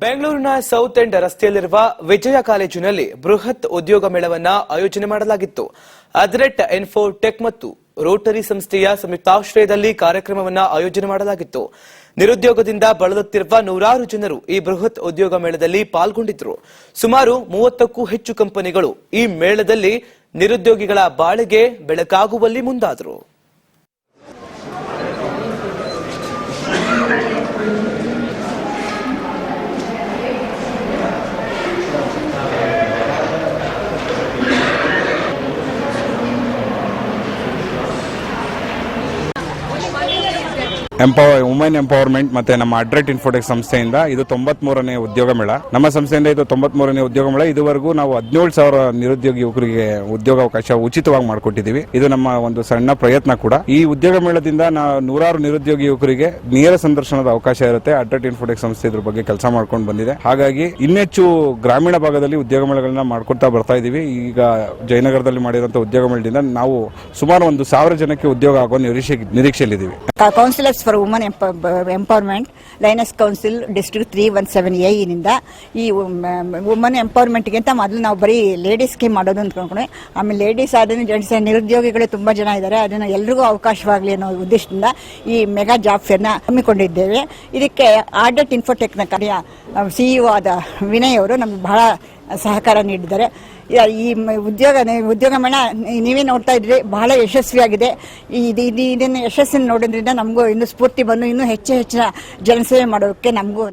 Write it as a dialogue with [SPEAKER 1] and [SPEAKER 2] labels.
[SPEAKER 1] ಬೆಂಗಳೂರಿನ south end ರಸ್ತೆಯಲ್ಲಿರುವ ವಿಜಯ ಕಾಲೇಜಿನಲ್ಲಿ ಬೃಹತ್ ಉದ್ಯೋಗ ಮೇಳವನ್ನ ಆಯೋಜನೆ ಮಾಡಲಾಗಿತ್ತು. ಅದ್ರೆಟ್ ಟೆಕ್ ಮತ್ತು ರೋಟರಿ ಸಂಸ್ಥೆಯ ಸಂಯುಕ್ತಾಶ್ರಯದಲ್ಲಿ ಕಾರ್ಯಕ್ರಮವನ್ನ ಆಯೋಜನೆ ಮಾಡಲಾಗಿತ್ತು. ನಿರುದ್ಯೋಗದಿಂದ ಬಳಲುತ್ತಿರುವ ನೂರಾರು ಜನರು ಈ ಬೃಹತ್ ಉದ್ಯೋಗ ಮೇಳದಲ್ಲಿ ಪಾಲ್ಗೊಂಡಿದ್ದರು ಸುಮಾರು ಮೂವತ್ತಕ್ಕೂ ಹೆಚ್ಚು ಕಂಪನಿಗಳು ಈ ಮೇಳದಲ್ಲಿ ನಿರುದ್ಯೋಗಿಗಳ ಬಾಳಿಗೆ ಬೆಳಕಾಗುವಲ್ಲಿ ಮುಂದಾದರು.
[SPEAKER 2] ಎಂಪವರ್ ವುಮೆನ್ ಎಂಪವರ್ಮೆಂಟ್ ಮತ್ತೆ ನಮ್ಮ ಅಡ್ರೆಟ್ ಇನ್ಫೋಟೆಕ್ ಸಂಸ್ಥೆಯಿಂದ ಇದು ತೊಂಬತ್ಮೂರನೇ ಉದ್ಯೋಗ ಮೇಳ. ನಮ್ಮ ಸಂಸ್ಥೆಯಿಂದ ಇದು ತೊಂಬತ್ಮೂರನೇ ಉದ್ಯೋಗ ಮೇಳ. ಇದುವರೆಗೂ ನಾವು ಹದಿನೇಳು ಸಾವಿರ ನಿರುದ್ಯೋಗಿ ಯುವಕರಿಗೆ ಉದ್ಯೋಗಾವಕಾಶ ಉಚಿತವಾಗಿ ಮಾಡಿಕೊಟ್ಟಿದ್ದೀವಿ. ಇದು ನಮ್ಮ ಒಂದು ಸಣ್ಣ ಪ್ರಯತ್ನ ಕೂಡ. ಈ ಉದ್ಯೋಗ ಮೇಳದಿಂದ ನಾವು ನೂರಾರು ನಿರುದ್ಯೋಗಿ ಯುವಕರಿಗೆ ನೇರ ಸಂದರ್ಶನದ ಅವಕಾಶ ಇರುತ್ತೆ. ಅಡ್ರೆಟ್ ಇನ್ಫೋಟೆಕ್ ಸಂಸ್ಥೆ ಇದ್ರ ಬಗ್ಗೆ ಕೆಲಸ ಮಾಡ್ಕೊಂಡು ಬಂದಿದೆ. ಹಾಗಾಗಿ ಇನ್ನೆಚ್ಚು ಗ್ರಾಮೀಣ ಭಾಗದಲ್ಲಿ ಉದ್ಯೋಗ ಮೇಳಗಳನ್ನ ಮಾಡ್ಕೊಡ್ತಾ ಬರ್ತಾ ಇದೀವಿ ಈಗ ಜಯನಗರದಲ್ಲಿ ಮಾಡಿರುವಂತಹ ಉದ್ಯೋಗ ಮೇಳದಿಂದ ನಾವು ಸುಮಾರು ಒಂದು ಸಾವಿರ ಜನಕ್ಕೆ ಉದ್ಯೋಗ ಆಗೋ ನಿರೀಕ್ಷೆ ನಿರೀಕ್ಷೆಯಲ್ಲಿದ್ದೀವಿ.
[SPEAKER 3] Councillors for woman empowerment Lions council district three one ಸೆವೆನ್ನಿಂದ ಈ ವುಮನ್ ಎಂಪವರ್ಮೆಂಟ್ಗೆ ಅಂತ ಮೊದಲು ನಾವು ಬರೀ ಲೇಡೀಸ್ಗೆ ಮಾಡೋದು ಅನ್ಕೊಂಡ್ರೆ ಆಮೇಲೆ ಲೇಡೀಸ್ ಆದ್ರೆ ಜೆಂಟ್ಸ್ ನಿರುದ್ಯೋಗಿಗಳು ತುಂಬ ಜನ ಇದ್ದಾರೆ ಅದನ್ನು ಎಲ್ರಿಗೂ ಅವಕಾಶವಾಗಲಿ ಅನ್ನೋ ಉದ್ದೇಶದಿಂದ ಈ ಮೆಗಾ ಜಾಬ್ ಫೇರ್ನ ಹಮ್ಮಿಕೊಂಡಿದ್ದೇವೆ. ಇದಕ್ಕೆ ಆರ್ಡಟ್ ಇನ್ಫೋಟೆಕ್ನ ಕಾರ್ಯ ಸಿಇಒ ಆದ ವಿನಯ್ ಅವರು ನಮ್ಗೆ ಬಹಳ ಸಹಕಾರ ನೀಡಿದ್ದಾರೆ ಈ ಉದ್ಯೋಗ ಉದ್ಯೋಗ ಮೇಳ ನೀವೇ ನೋಡ್ತಾ ಇದ್ರಿ, ಬಹಳ ಯಶಸ್ವಿಯಾಗಿದೆ. ಇದು- ಇದನ್ನ ಯಶಸ್ಸನ್ನು ನೋಡೋದ್ರಿಂದ ನಮಗೂ ಇನ್ನೂ ಸ್ಫೂರ್ತಿ ಬಂದು, ಇನ್ನೂ ಹೆಚ್ಚು ಹೆಚ್ಚಿನ ಜನಸೇವೆ ಮಾಡೋಕ್ಕೆ ನಮಗೂ